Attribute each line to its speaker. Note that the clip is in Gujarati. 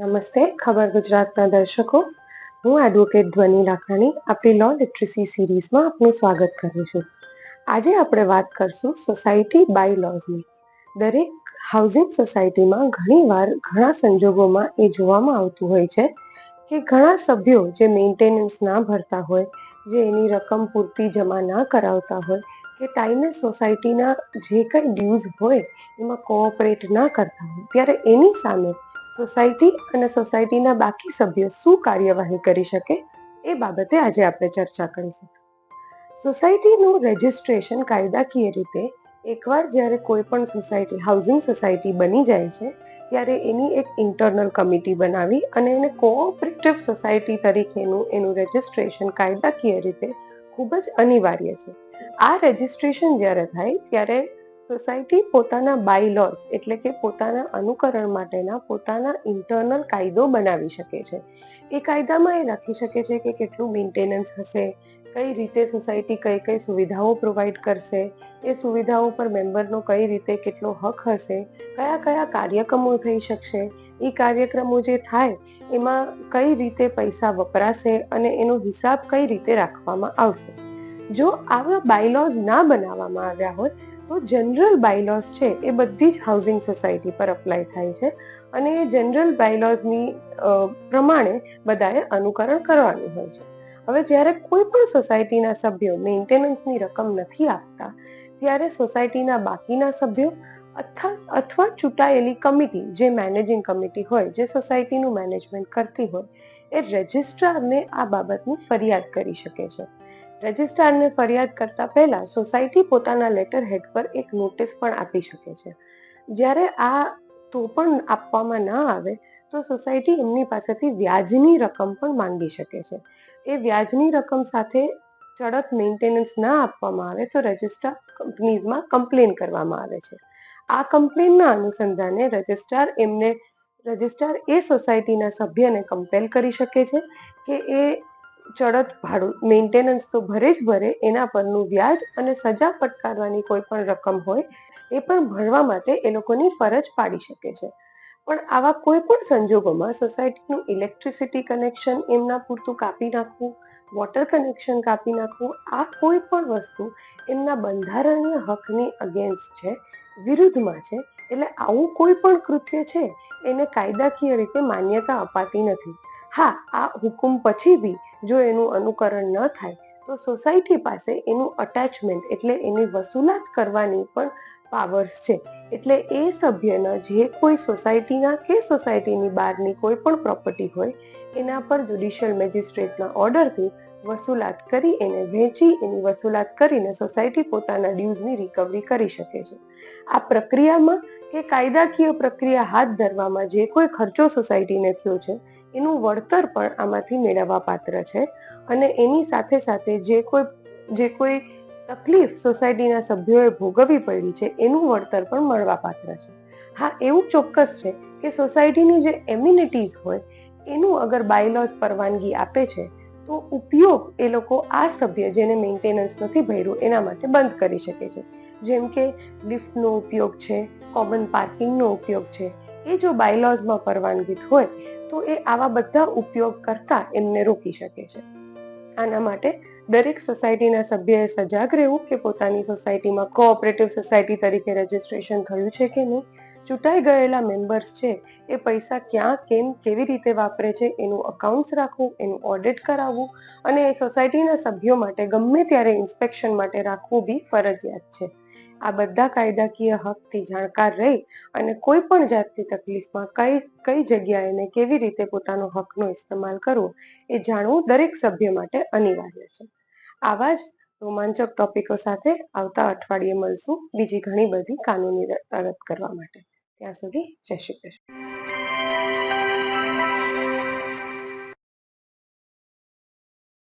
Speaker 1: નમસ્તે, ખબર ગુજરાતના દર્શકો. હું એડવોકેટ ધ્વનિ લાખાણી આપણી લો લિટરસી સિરીઝમાં આપનું સ્વાગત કરું છું. આજે આપણે વાત કરશું સોસાયટી બાય લોઝની દરેક હાઉસિંગ સોસાયટીમાં ઘણીવાર ઘણા સંજોગોમાં એ જોવામાં આવતું હોય છે કે ઘણા સભ્યો જે મેન્ટેનન્સ ના ભરતા હોય, જે એની રકમ પૂરતી જમા ના કરાવતા હોય, કે ટાઈમે સોસાયટીના જે કંઈ ડ્યુઝ હોય, એમાં કોઓપરેટ ના કરતા હોય, ત્યારે એની સામે સોસાયટી અને સોસાયટીના બાકી સભ્યો શું કાર્યવાહી કરી શકે એ બાબતે આજે આપણે ચર્ચા કરીશું. સોસાયટીનું રજિસ્ટ્રેશન કાયદાકીય રીતે એકવાર જ્યારે કોઈ પણ સોસાયટી હાઉસિંગ સોસાયટી બની જાય છે, ત્યારે એની એક ઇન્ટરનલ કમિટી બનાવી અને એને કોઓપરેટિવ સોસાયટી તરીકેનું એનું રજિસ્ટ્રેશન કાયદાકીય રીતે ખૂબ જ અનિવાર્ય છે. આ રજિસ્ટ્રેશન જ્યારે થાય ત્યારે સોસાયટી પોતાના બાયલોસ એટલે કે પોતાના અનુકરણ માટેના પોતાના ઇન્ટરનલ કાયદો બનાવી શકે છે. એ કાયદામાં એ લખી શકે છે કે કેટલું મેન્ટેનન્સ હશે, કઈ રીતે સોસાયટી કઈ કઈ સુવિધાઓ પ્રોવાઈડ કરશે, એ સુવિધાઓ પર મેમ્બરનો કઈ રીતે કેટલો હક હશે, કયા કયા કાર્યક્રમો થઈ શકશે, એ કાર્યક્રમો જે થાય એમાં કઈ રીતે પૈસા વપરાશે અને એનો હિસાબ કઈ રીતે રાખવામાં આવશે. જો આવા બાયલોઝ ના બનાવવામાં આવ્યા હોય તો જનરલ બાયલોઝ છે એ બધી જ હાઉસિંગ સોસાયટી પર અપ્લાય થાય છે અને એ જનરલ બાયલોઝની પ્રમાણે બધાએ અનુકરણ કરવાનું હોય છે. હવે જ્યારે કોઈ પણ સોસાયટીના સભ્યો મેન્ટેનન્સની રકમ નથી આપતા, ત્યારે સોસાયટીના બાકીના સભ્યો અથવા અથવા ચૂંટાયેલી કમિટી જે મેનેજિંગ કમિટી હોય, જે સોસાયટીનું મેનેજમેન્ટ કરતી હોય, એ રજિસ્ટ્રારને આ બાબતની ફરિયાદ કરી શકે છે. રજિસ્ટ્રારને ફરિયાદ કરતા પહેલા સોસાયટી પોતાના લેટર હેડ પર એક નોટિસ પણ આપી શકે છે. જ્યારે આ તો પણ આપવામાં ના આવે, તો સોસાયટી એમની પાસેથી વ્યાજની રકમ પણ માંગી શકે છે. એ વ્યાજની રકમ સાથે ચડત મેન્ટેનન્સ ના આપવામાં આવે, તો રજિસ્ટ્રાર કંપનીઝમાં કમ્પ્લેન કરવામાં આવે છે. આ કમ્પ્લેનના અનુસંધાને રજિસ્ટ્રાર એમને, રજિસ્ટ્રાર એ સોસાયટીના સભ્યને કમ્પેલ કરી શકે છે કે એ ચડત ભાડું મેન્ટેનન્સ તો ભરે જ ભરે, એના પરનું વ્યાજ અને સજા ફટકારવાની કોઈ પણ રકમ હોય, એ પણ ભરવા માટે એ લોકોની ફરજ પાડી શકે છે. પણ આવા કોઈ પણ સંજોગોમાં સોસાયટીનું ઇલેક્ટ્રિસિટી કનેક્શન એમના પૂરતું કાપી નાખવું વોટર કનેક્શન કાપી નાખવું, આ કોઈ પણ વસ્તુ એમના બંધારણીય હકની અગેન્સ્ટ છે, વિરુદ્ધમાં છે, એટલે આવું કોઈ પણ કૃત્ય છે, એને કાયદાકીય રીતે માન્યતા અપાતી નથી. હા, આ હુકુમ પછી બી જો એનું અનુકરણ ન થાય, તો સોસાયટી પાસે એનું અટેચમેન્ટ એટલે એની વસૂલાત કરવાની પણ પાવર્સ છે. એટલે એ સભ્યના જે કોઈ સોસાયટીના કે સોસાયટીની બહારની કોઈ પણ પ્રોપર્ટી હોય, એના પર જ્યુડિશિયલ મેજિસ્ટ્રેટના ઓર્ડરથી વસૂલાત કરી એને વેચી, એની વસૂલાત કરીને સોસાયટી પોતાના ડ્યુઝની રિકવરી કરી શકે છે. આ પ્રક્રિયામાં કે કાયદાકીય પ્રક્રિયા હાથ ધરવામાં જે કોઈ ખર્ચો સોસાયટીને થયો છે એનું વળતર પણ આમાંથી મેળવવા પાત્ર છે અને એની સાથે સાથે જે કોઈ જે કોઈ તકલીફ સોસાયટીના સભ્યોએ ભોગવવી પડી છે, એનું વળતર પણ મળવા પાત્ર છે. હા, એવું ચોક્કસ છે કે સોસાયટીની જે એમ્યુનિટીઝ હોય, એનું અગર બાયલોસ પરવાનગી આપે છે, તો ઉપયોગ એ લોકો આ સભ્ય જેને મેન્ટેનન્સ નથી ભર્યું, એના માટે બંધ કરી શકે છે. જેમ કે લિફ્ટનો ઉપયોગ છે, કોમન પાર્કિંગનો ઉપયોગ છે એ જો બાયલોઝમાં પરવાનગી હોય, તો એ આવા બધા ઉપયોગ કરતા એમને રોકી શકે છે. આના માટે દરેક સોસાયટીના સભ્યએ સજાગ રહેવું કે પોતાની સોસાયટીમાં કોઓપરેટિવ સોસાયટી તરીકે રજીસ્ટ્રેશન થયું છે કે નહીં, ચૂંટાઈ ગયેલા મેમ્બર્સ છે, એ પૈસા ક્યાં, કેમ, કેવી રીતે વાપરે છે, એનું અકાઉન્ટ્સ રાખવું, એનું ઓડિટ કરાવવું અને એ સોસાયટીના સભ્યો માટે ગમે ત્યારે ઇન્સ્પેક્શન માટે રાખવું બી ફરજિયાત છે. આ બધા કાયદાકીય હકથી જાણકાર રહી અને કોઈ પણ જાતની તકલીફમાં કઈ કઈ જગ્યાએ ને કેવી રીતે પોતાનો હકનો ઇસ્તેમાલ કરવો એ જાણવું દરેક સભ્ય માટે અનિવાર્ય છે. આવા જ રોમાંચક ટોપિકો સાથે આવતા અઠવાડિયે મળશું બીજી ઘણી બધી કાનૂની રદ કરવા માટે. ત્યાં સુધી જય શ્રી કૃષ્ણ.